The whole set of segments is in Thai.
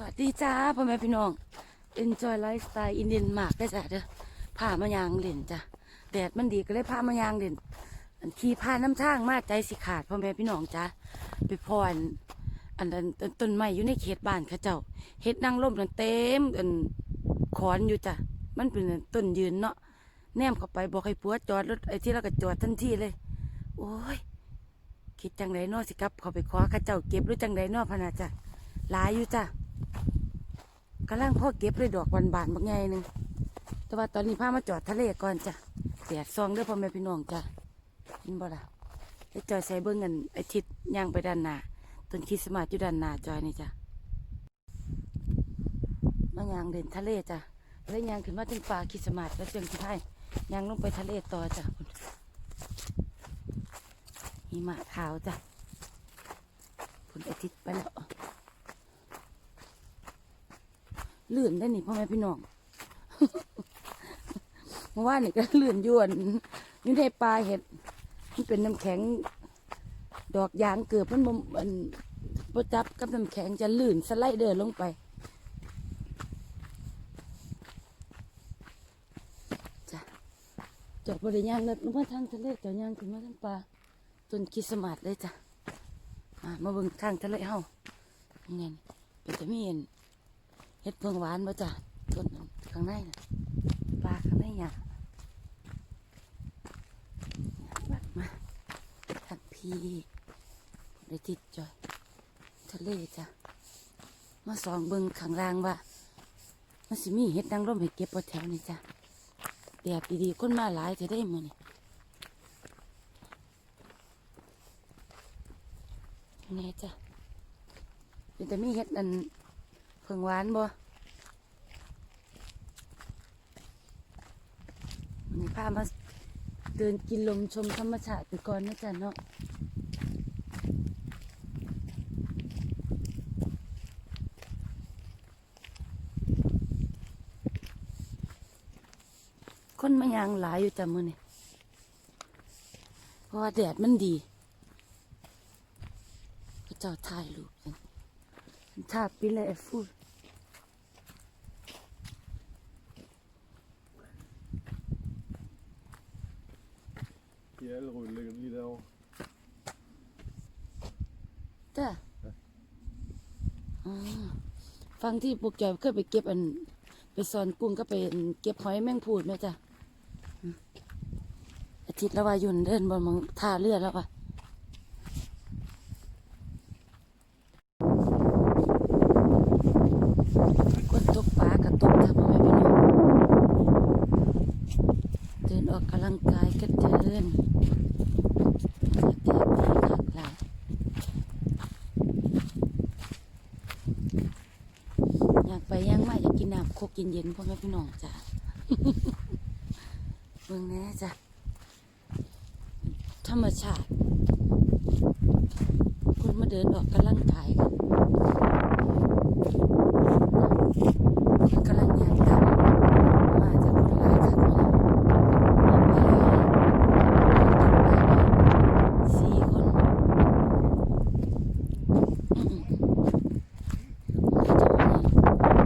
สวัสดีจ้าพ่อแม่พี่น้อง Enjoy Lifestyle อินเดียนมากได้จ้ะเด้อพามายางเล่นจ้ะแดดมันดีก็เลยพามายางเล่นอันขี่พาน้ำทางมาใจสิขาดพ่อแม่พี่น้องจ้าไปพรอันนั้นต้นต้นไม้อยู่ในเขตบ้านเขาเจ้าเฮ็ดนางร่มนั่นเต็มอันขอนอยู่จ้ะมันเป็นต้นยืนเนาะแนมเข้าไปบอกให้ผัวจอดรถไอ้ที่เราก็จอดทันทีเลย โอ้ยคิดจังไดเนอสิกลับเขาไปขอข้าเจ้าเก็บหรือจังไดเนอพนาจ้ะหลายอยู่จ้ะ กำลังพ่อเก็บเลยดอกบานบานๆบางไงหนึ่งแต่ว่าตอนนี้พามาจอดทะเลก่อนจ้ะแดดซองเด้อพ่อแม่พี่น้องจ้ะเห็นบ่ล่ะไอ้จอยใส่เบิ้งเงินไอ้ทิศย่างไปด้านหน้าต้นคริสต์มาสอยู่ด้านหน้าจอยนี่จ้ะมายางเดินทะเลจ้ะแล้วยางขึ้นมาถึงป่าคริสต์มาสแล้วเชียงที่ไทยยางลงไปทะเลต่อจ้ะหิมะขาวจ้ะคุณอาทิตย์ไปแล้ว ลื่นได้นี่พ่อแม่พี่น้องเมื่อวานนี่ก็ลื่นยวนนี่ในปลาเห็ดมันเป็นน้ำแข็ง ดอกยางเกือบมันบ่มันประจับกับน้ำแข็งจะลื่นสไลเดอร์ลงไปจ้ะจอดบริยางเลยลงมาทางทะเลจอดยางขึ้นมาทางปลาต้นคริสต์มาสเลยจ้ะมามาเบิ่งทางทะเลเฮานี่ไงเป็นจะมีเห็น เห็ดเพิงหวานบ่จ้ะต้นข้างในน่ะปลาข้างในหยาบัดมาทางพีได้ติดจอย ทะเลจ้ะ มาสองเบิงข้างล่างว่ามันสิมีเห็ดนางรมให้เก็บบ่แถวนี่จ้ะแดดดีๆคนมาหลายจะได้มือนี่นี่จ้ะเป็นแต่มีเห็ดอัน เพิ่งหวานบ่นนี้พามาเดินกินลมชมธรรมชาติไปก่อนนะจ๊ะเนาะคนมายางหลายอยู่จ้ะมือนี่เพราะว่าแดดมันดีพระเจ้าถ่ายรูปกันถ่ายไปเลฟูด Die Elröhren liegen wieder auch. จ้ะอ๋อฟังที่ปุกจอยเคยไปเก็บอัน ไปสอนกุ้งก็ไปเก็บหอยแมงพูดไหมจ้ะอืมอาทิตย์ละว่าอยุนเดินบนมังท่าเรือแล้วว่ะกดตกปลากระตกทำไมพี่น้องเดินออกกำลังกาย ก็เดินอยากไปย่างมาอยากกินน้ำโคกเย็นๆพ่อแม่พี่น้องจ้ะเบิ่งแน่จ้ะธรรมชาติคนมาเดินออกกำลังกายกันกำลังย่างตามมาจากคนหลายจากคนละมาไปสี่คนอืม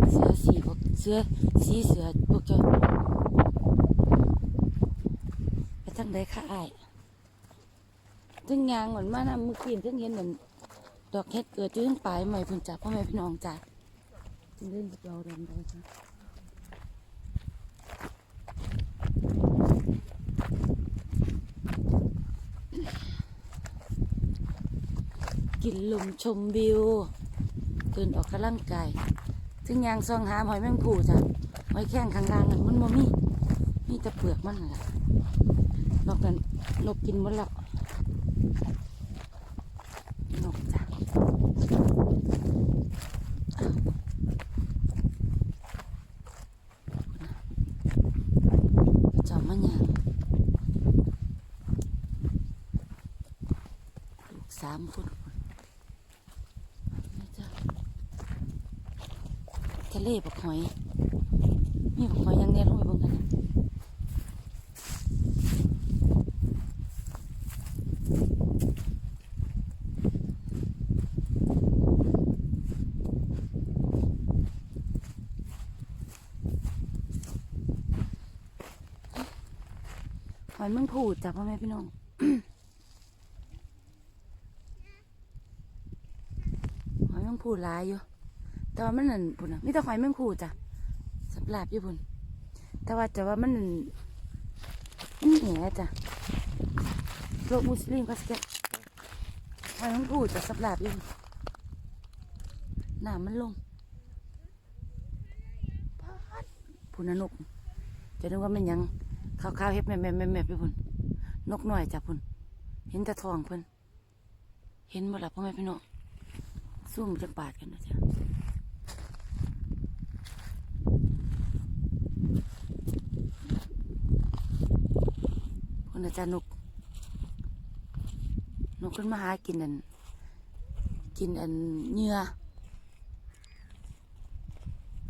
ๆ เสือสีพวกเสือสีเสือพวกเจ้าไปทางใดค่ะอ้ายถึงยางเหมือนมานำมือกินถึงเห็นเหมือนดอกเห็ดเกิดอยู่ทั้งปลายใหม่พุ่นจับพ่อแม่พี่น้องจ้ะจึงเล่นกับเราเดินไปจ้ะกินลมชมวิวเดินออกกำลังกาย ถึงยางซองหาหอยแมงผูจ้ะหอยแข้งข้างล่างนั่นมันบ่มีมีแต่เปลือกมันนั่นแหละนอกนั้นนกกินหมดแล้วนกจ้ะ ล่ปัหอย มีปักหอยยังเน่ลงไปบนกันหอยมึงผูดจ้ะพ่อแม่พี่น้องหอยมึงผูดลายอยู่ แต่ว่ามันนั่นพุ่นน่ะมีแต่หอยแมงผูดจ้ะสับหลาบอยู่พุ่นแต่ว่าจะว่ามันนั่นมันแหนจ้ะโลกมุสลิมก็สเก็ตหอยแมงผูดจ้ะสับหลาบอยู่หนน้ำมันลงพาดพุ่นนกจะนึกว่ามันยังข้าวๆเฮ็ดแม่แม่แม่แม่ไปพุ่นนกหน่อยจ้ะพุ่นเห็นแต่ทองเพิ่นเห็นบ่ล่ะพ่อแม่พี่น้องซุ่มจักบาทกันนะจ๊ะพุ่ นะจ๊ะนกนกขึ้นมาหากินอัน กินอันเหยื่อ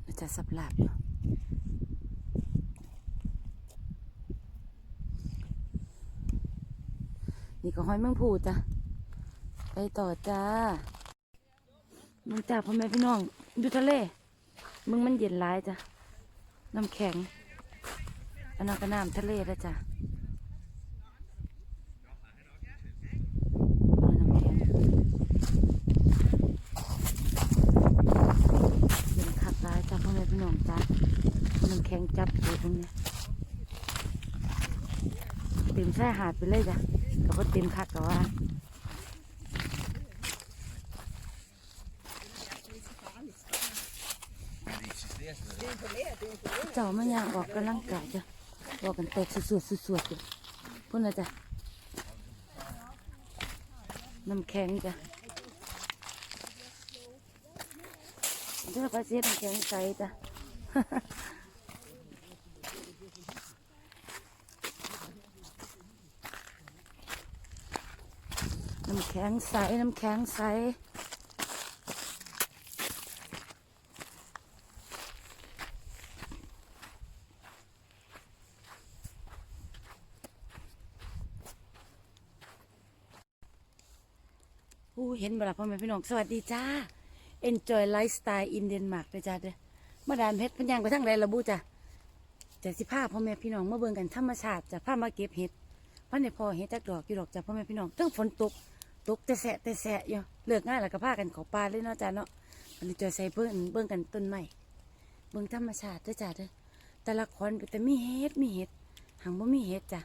นะจ๊ะสับหลาบอยู่นี่ก็ห้อยแมงผูจ้ะ ไปต่อจ้ามึงจ้าพ่อแม่พี่น้องอยู่ทะเล มึงมันเย็นร้ายจ้ะ น้ำแข็งอันนั้นก็น้ำทะเลแล้วจ้ะเอาน้ำแข็งเย็นคักร้ายจ้ะพ่อแม่พี่น้องจ้ะน้ำแข็งจับอยู่ตรงเนี้ย เต็ม ชายหาดไปเลยจ้ะก็บ่เต็มคักก็ว่าเจ้ามันยางออกกำลังกายจ้ะออกกันแตกสวดๆสวดๆจ้ะพุ่นนะจ้ะน้ำแข็งจ้ะเจ้าปลาเสียน้ำแข็งใสจ้ะำแข็งใส น้ำแข็งใส อู้เห็นบ่ล่ะพ่อแม่พี่น้อง สวัสดีจ้า Enjoy Lifestyle in Denmark เลยจ้าเด้อมาดามเพชรพันยางไปทางใดระบุจ้ะจะสิพาพ่อแม่พี่น้องมาเบิ่งกันธรรมชาติจะพามาเก็บเห็ดพันในพอเห็ดจักดอกกี่ดอกจ้ะพ่อแม่พี่น้องตั้งฝนตก ตกแต่แสะแต่แสะอยู่เลิกง่ายแล้วก็พากันเขอปลาเลยเนาะจ้าเนาะอันนี้จอยใส่เบิ่งเบิ่งกันต้นไม้เบิ่งธรรมชาติเด้อจ้าเด้อแต่ละคนแต่มีเห็ดมีเห็ดหังบ่มีเห็ดจ้ะ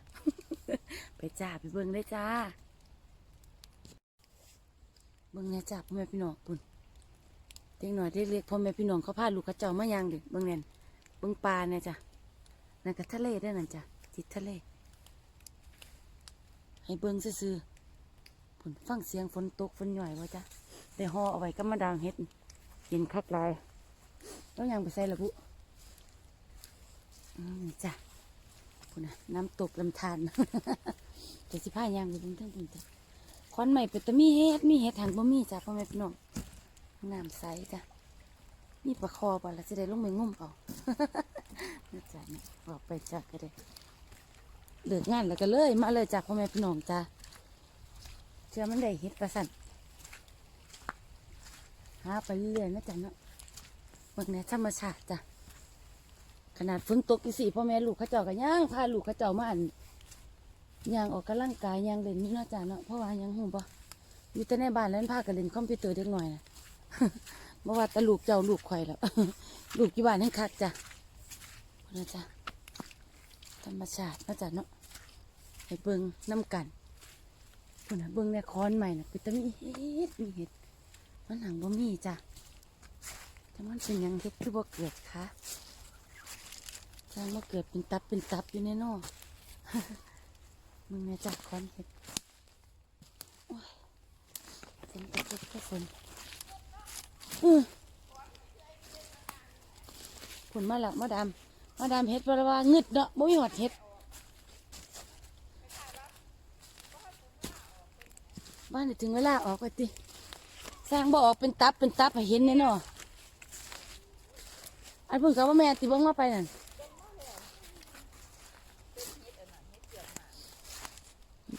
ไปจ้าไปเบิ่งเลยจ้าเบิ่งแหน่ยจ้าพ่อแม่พี่น้องปุ่นเด็กหน่อยเด็กๆพ่อแม่พี่น้องเขาพาลูกเขาเจ้ามาย่างเด็กเบิ่งแน่นเบิ่งปลาเนี่ยจ้ะนั่นก็ทะเลได้อนั่นจ้ะจิตทะเลให้เบิ่งซื่อๆ ปุ่นฟังเสียงฝนตกฝนหย่อยวะจ้ะได้ห่อเอาไว้กับมาดามเฮ็ดเย็นคักลายแล้วยังไปใส่ละบุอืมจ้ะปุ่นน่ะน้ำตกลำธารเดี๋ยวสิพายางไปเบิ่งเทั้งปุ่นจ้ะควันใหม่เป็นตะมีเฮ็ดมีเฮ็ดทางบ่มีจ้ะพ่อแม่พี่น้องน้ำใสจ้ะมีปลาคอบ่ล่ะสิได้ลงไปงุ่มเอานะจ๊ะนี่บอกไปจ้ะก็ได้เลิกงานแล้วก็เลย มาเลยจ้ะพ่อแม่พี่น้องจ้ะ ชื่อมันได้เฮ็ดประสันหาไปเรื่อยนะจ๊ะเนาะเบิ่งแหน่ธรรมชาติจ้ะขนาดฝนตกอีสี่พ่อแม่ลูกเขาเจ้าก็ย่างพาลูกเขาเจ้ามาอันย่างออกกำลังกายย่างเล่นนี่เนาะจ้าเนาะเพราะว่ายังหูบ่อยู่แต่ในบ้านแล้วพากันเล่นคอมพิวเตอร์เด็กหน่อยนะเมื่อว่าตะลูกเจ้าลูกข่อยแล้วลูกที่บ้านให้คักจ้ะนะจ้ะธรรมชาตินาะจ้ะเนาะให้เบิ่งน้ำกัน พุ่นนะเบิ่งในคอนใหม่น่ะคือแต่มีเห็ดมีเห็ดมันหังบ่มีจ้ะแต่มันเป็นยังเห็ดคือบ่เกิดคะจ้ามาเกิดเป็นตับเป็นตับอยู่ในนอกมึงเนี่ยจับคอนเห็ดโอ้ยฝนตกก็ฝนอือฝนมาแล้วมาดามมาดามเห็ดเพราะว่าเงึดเนาะบ่มีหอดเห็ด บ้านนี่ถึงเวลาออกไปติสร้างบ่ออกเป็นตับเป็นตับให้เห็นแน่เนาะอันเพิ่งกับว่าแม่ติเบิ่งมาไปนั่น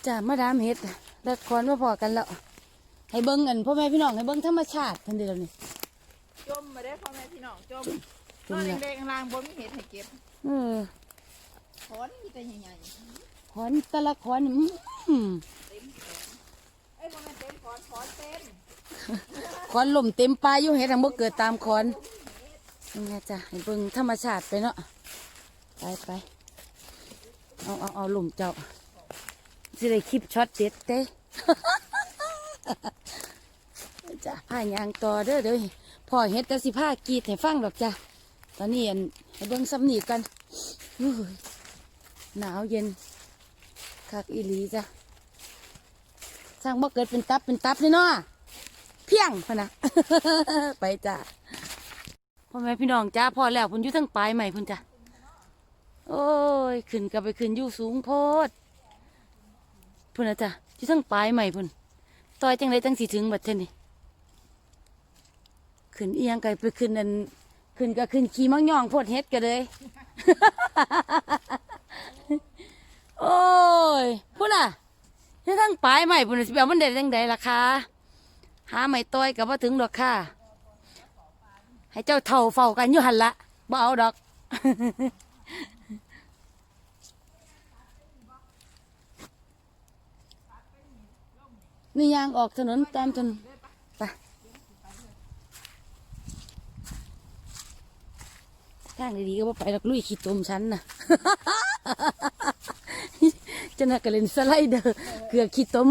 จ้ามาดามเฮ็ดแล้วคอนมาพอกันแล้วให้เบิ้งกันพ่อแม่พี่น้องให้เบิ้งธรรมชาติทันเดียวนี่จมมาได้พ่อแม่พี่น้องจมจนอมนแล้วแดงๆข้างล่างบนมีเห็ดให้เก็บเออถอนมีแต่ใหญ่ขอนแตะละขอนนี่อืม เอ้ยบ่แม่นเต็มขอนขอนเต็มขอนลมเต็มปลายอยู่เฮ็ดทั้งบ่เกิดตามขอนนี่ไงจ้ะให้เบิ่งธรรมชาติไปเนาะไปไปเอาเอาเอาลมเจ้าสิได้คลิปช็อตเด็ดเด้จ้ะผ้ายางต่อเด้อเด้อพ่อเฮ็ดแต่สิผ้ากีดให้ฟังดอกจ้ะตอนนี้อันให้เบิ่งซ้ำนีกันอุ้ยหนาวเย็นคักอีหลีจ้ะ สร้างบ่เกิดเป็นตับเป็นตับเลยเนาะเพียงพะนะ ไปจ้ะพ่อแม่พี่น้องจ้าพอแล้วพุ่นอยู่ทั้งปลายใหม่พุ่นจ้ะโอ้ยขึ้นกับไปขึ้นอยู่สูงโพดพุ่นนะจ้ะอยู่ทั้งปลายใหม่พุ่นต่อยจังไรจังสีถึงบัดเทอนี่ขึ้นเอียงไกไปขึ้นนั่นขึ้นก็ขึ้นขี่มังย่องโพดเฮ็ดกันเลย โอ้ยพุ่นอะ อยู่ทั้งปลายใหม่พุ่นสิเอามันได้จังใดล่ะคะหาไม่ต้อยกับว่าถึงดอกค่ะ ให้เจ้าเท่าเฝ้ากันอยู่หันละบ่เอาดอกนี่ยางออกถนนตามถนนไปทางดีๆก็บ่ไปดอกลุยขี้ตมฉันน่ะ จะน่าก็เล่นสไลเดอร์เกือบขี้ตม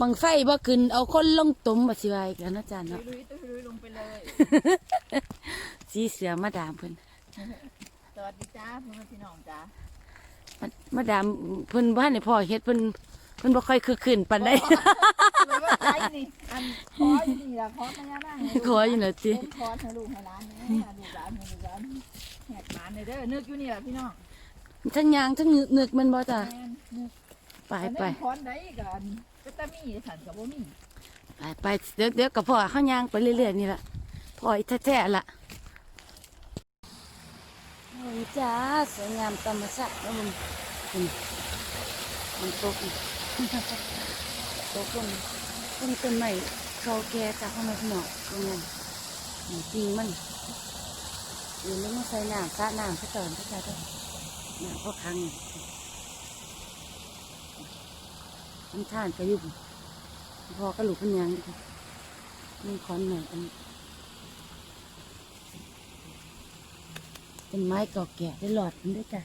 บังไฟบ่ขึ้นเอาคนลงตมบ่สิว่าอีกแล้วนะจ๊ะเนาะลุยตุ้ยลุยลงไปเลยสีเสือมาดามเพิ่นสวัสดีจ้าพ่อแม่พี่น้องจ้ามามาดามเพิ่นบ้านในพ่อเฮ็ดเพิ่นเพิ่นบ่ค่อยคือขึ้นปานใดเลยว่าใจนี่อันขออยู่นี่ล่ะขอพญานาคให้ลูกขออยู่น่ะติผมขอให้ลูกให้หลานนี่ลูกหลานให้ลูกหลานแหกหลานเลยเด้อนึกอยู่นี่ล่ะพี่น้อง ทั้งยางทั้งนึกนึกมันบ่จ้ะแม่นนึกไปอันไปนั้นขอนได้กันก็ตะมีสันกับบ่มีไปไปเดี๋ยวเดี๋ยวกับพ่อเฮายางไปเรื่อยๆนี่ล่ะพ่ออีแท้ๆล่ะโอ้ยจ้าสวยงามธรรมชาตินะมึงนี่มันตกอีกตกลงต้นต้นไม้เขาแก่จากข้างในพี่น้องตรงนั้นนี่จริงมันอยู่แล้วมาใส่น้ำสระน้ำซะก่อนพระเจ้า เจ้าน้ำก็คังนี่น้ำท่านก็อยู่พอก็หลุกเป็นยังดิมันคอนหน่อยอันเป็นไม้เก่าแก่ได้หลอดมันด้วยจ้ะ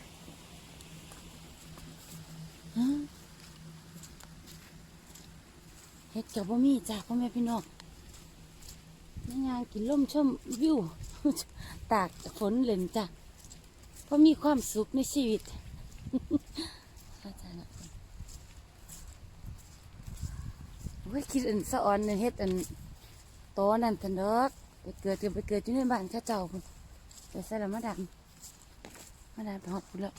เฮ็ดกับบ่มีจ้าพ่อแม่พี่น้องในงานกินล่มชมวิว ตากฝนเล่นจ้ะ เพราะมีความสุขในชีวิตอาจารย์นะโอ้ยคิดอันสะออนเนี่ยเฮ็ดอันโตนั่นทันดอกไปเกิดกันไปเกิดอยู่ในบ้านข้าเจ้าพุ่นไปใส่ละมาดามมาดามไปหอบพุ่นแล้ว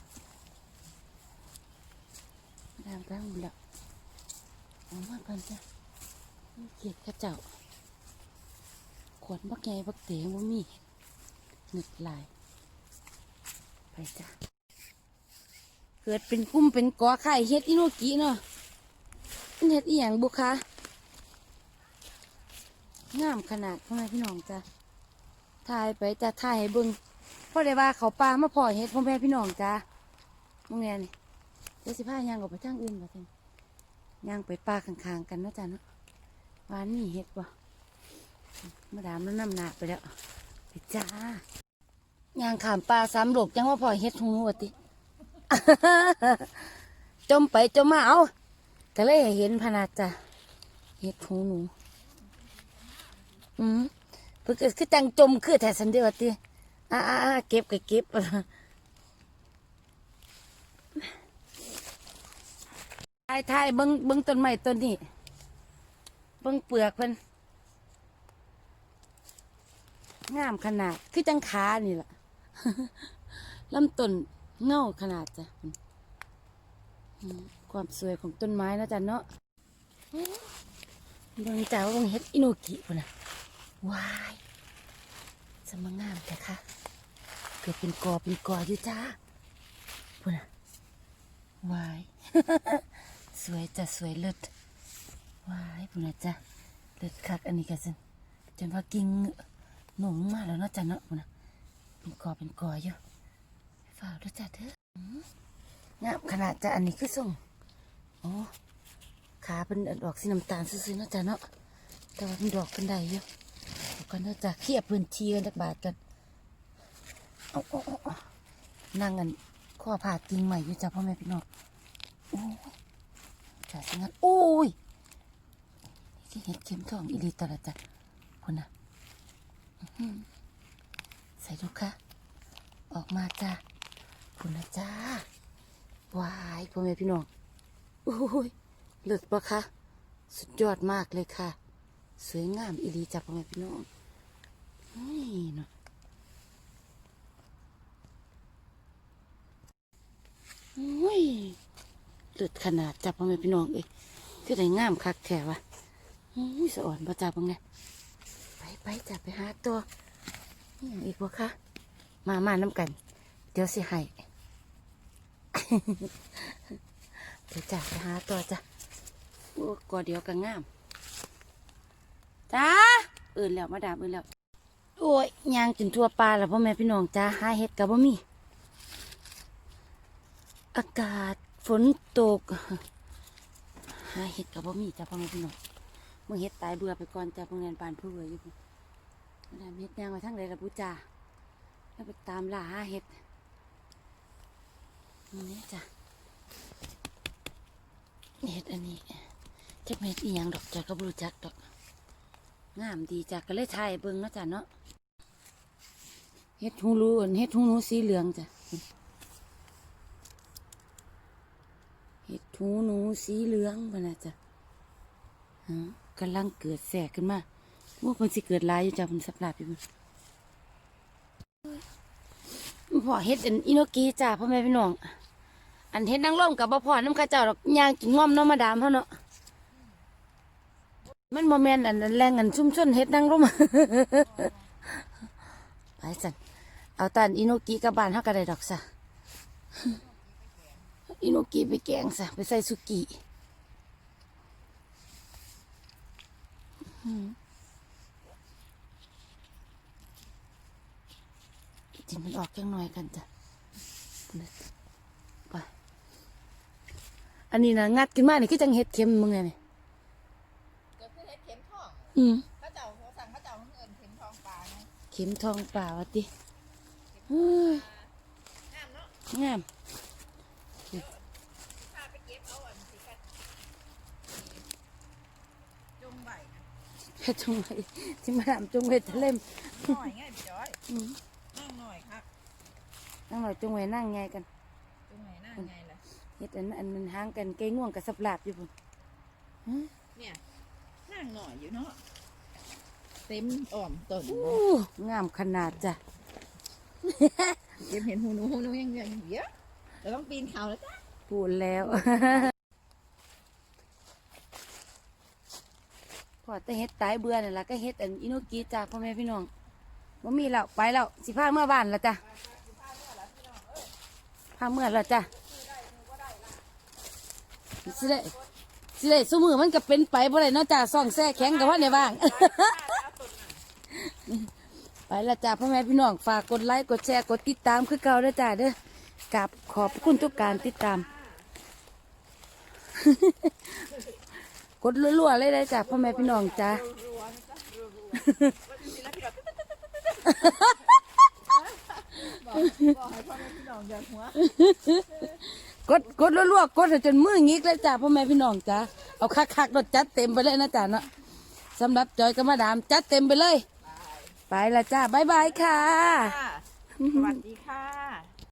มาดามไปหอบพุ่นแล้วเอามาก่อนจ้ะเกียดข้าเจ้าขวดบักใหญ่บักเต๋ว่ามีหนึกหลาย จ้ะเกิดเป็นกุ้มเป็นกอไข่เฮ็ดอิโนกิเนาะมันเฮ็ดอีหยังบุคะงามขนาดพ่อแม่พี่น้องจ้ะถ่ายไปจะถ่ายให้เบิ่งเพราะได้ว่าเขาปลามาพ่อเฮ็ดพ่อแม่พี่น้องจ้ะมึงแน่นี่เดี๋ยวสิพายางออกไปทางอื่นบ่เต็มยางไปป่าข้างๆกันนะจ้ะเนาะวานนี่เห็ดบ่มาดามแล้วน้ำหนักไปแล้วไปจ้า ยางขามปลาสามโลกจังว่าพอเห็ดหูวติ จมไปจมมาเอาก็เลยเห็นพนาจ้ะเห็ดหูหนู อืมเพื่อคือจังจมคือแต่สันเดียวติอ่าอ่าเก็บก็เก็บทายทายเบิ้งเบิ้งต้นไม้ต้นนี้เบิ่งเปลือกเพิ่นงามขนาด คือจังขานี่ล่ะ ลำต้นเง่าขนาดจ้ะความสวยของต้นไม้นะจ๊ะเนาะบิ่งจ้าว่างเฮ็ดอิโนกิพุ่นนะว้ายสมงามแต่ค่ะ เกิดเป็นกอเป็นกออยู่จ้าพุ่นนะว้ายสวยจ้ะสวยเลิศว้ายพุ่นนะจ๊ะเลือดคักอันนี้กันสิจนว่ากิ่งหนุ่มมากแล้วเนาะจ๊ะเนาะพุ่นนะ เป็นกอเป็นกออยู่ฝ้าด้วยจ้ะเด้องามขนาดจะอันนี้คือส่งโอ้ขาเป็นดอกสีน้ำตาลซื่อๆนาะจ้ะเนาะแต่ว่าเป็นดอกเป็นใดอยู่ก่อนเนาะจ้ะเคลียบพื้นที่กันจักบาทกันเอานั่งกันข้อผ่ากิ่งใหม่อยู่จ้ะพ่อแม่พี่น้องโอ้ยจ้ะสิงั้นโอ้ยนี่เห็ดเข็มทองอีลีตวละจ้ะคนน่ะ ใส่ดูค่ะ ออกมาจ้าคุณนะจ้าวายพ่อแม่พี่น้องโอ้ยเลิศปะคะสุดยอดมากเลยค่ะ สวยงามอีดีจ้าพ่อแม่พี่น้องนี่เนาะโอ้ยเลิศขนาดจ้าพ่อแม่พี่น้องเอ้ยคือได้งามคักแถวะโอ้ยสะอ่อนปะจ้าบังเนี่ไปไปจ้าไปหาตัว อย่างอีกวะคะ มามาน้ำกัน เดี๋ยวสิให้เดี๋ยวจ้ะไปหาตัวจ้ะโอ้กอเดียวกันงามจ้าอื่นแล้วมาดามอื่นแล้ว โอ้ยยางจนทั่วปลาแล้วพ่อแม่พี่น้องจ้าหาเห็ดกับบ่มี อากาศฝนตกหาเห็ดกับบ่มีจ้าพ่อแม่พี่น้องมึงเห็ดตายเบื่อไปก่อนจ้าพวกเรียนปานผู้เบื่ออยู่ ดามเห็ดยางมาทั้งเลยละพุจาแล้วไปตามล่าหาเห็ดนี่จ้ะเห็ดอันนี้จักเม็ดอีหยังดอกจากก็บรู้จักดอกงามดีจ้ะก็เลยถ่ายเบิ่งนะจ้ะเนาะเห็ดหูรูเห็ดหูนูสีเหลืองจ้ะเห็ดหูหนูสีเหลืองพะนะจ้ะฮะกำลังเกิดแสกขึ้นมา ว่ามันสิเกิดหลายอยู่จ้ะมันสับหลาบอยู่พ่อเฮ็ดอันอินโนกีจ้าพ่อแม่พี่น้อง อันเฮ็ดนางร่มกับบ่พ่อน้ำข้าเจ้าดอกยางกินง่อมน้อมาดามเท่าเนาะมันโมเมนอันนั้นแรงอันชุ่มชนเฮ็ดนางร่มไปสันเอาตานอินโนกีกับบ้านเฮาก็ได้ดอกซะอินโนกีไปแกงซะไปใส่สุกี้ อืมจิมันออกจังหน่อยกันจ้ะไปอันนี้นะงัดขึ้นมานี่คือจังเห็ดเข็มมึงไงนี่ก็คือเฮ็ดเข็มทองอืมพระเจ้าเขาสั่งพระเจ้าเงินเข็มทองปลาไงเข็มทองเปล่าวะติเฮ้ยงามเนาะงามพาไปเก็บเอาอันสิกันจงใบนะเฮ็ดจงไว้ที่มาดามจงไว้ทะเล่มหน่อยง่ายพี่จ้อย อืม นั่งหน่อยครับ นั่งหน่อยจงไว้นั่งไงกันจงไหนนั่งไงล่ะ เฮ็ดอันนั้นอันมันห่างกันเกยง่วงกับสับหลาบอยู่พุ่นฮะเนี่ยนั่งหน่อยอยู่เนาะ เต็มอ่อมต้นอู้งามขนาดจ้ะเก็บเห็นหูหนูหูหนูยังยังเยอะเราต้องปีนเขาแล้วจ้ะพูดแล้ว พอแต่เฮ็ดตายเบื่อนั่นล่ะก็เฮ็ดอันอิโนกิจ้าพ่อแม่พี่น้องบ่มีแล้วไปแล้วสิพาเมื่อบ้านแล้วจ้ะ พาเมื่อแล้วจ้ะสิได้สิได้สมือมันก็เป็นไปบ่ได้เนาะจ้ะซ่องแซ่แข็งกับว่าในบ้างไปละจ้าพ่อแม่พี่น้องฝากกดไลค์กดแชร์กดติดตามคือเก่าเด้อจ้าเด้อกับขอบคุณทุกการติดตาม กดรัวๆเลยได้จ้าพ่อแม่พี่น้องจ้า กให้พ่อแม่พี่น้องอย่าหัวกดกดลวๆกดจนมืองิกเลยจ้าพ่อแม่พี่น้องจ้าเอาคักๆรถจัดเต็มไปเลยนะจ้าเนาะสำหรับจอยกับมาดามจัดเต็มไปเลย ไปละจ้าบายบายค่ะ สวัสดีค่ะ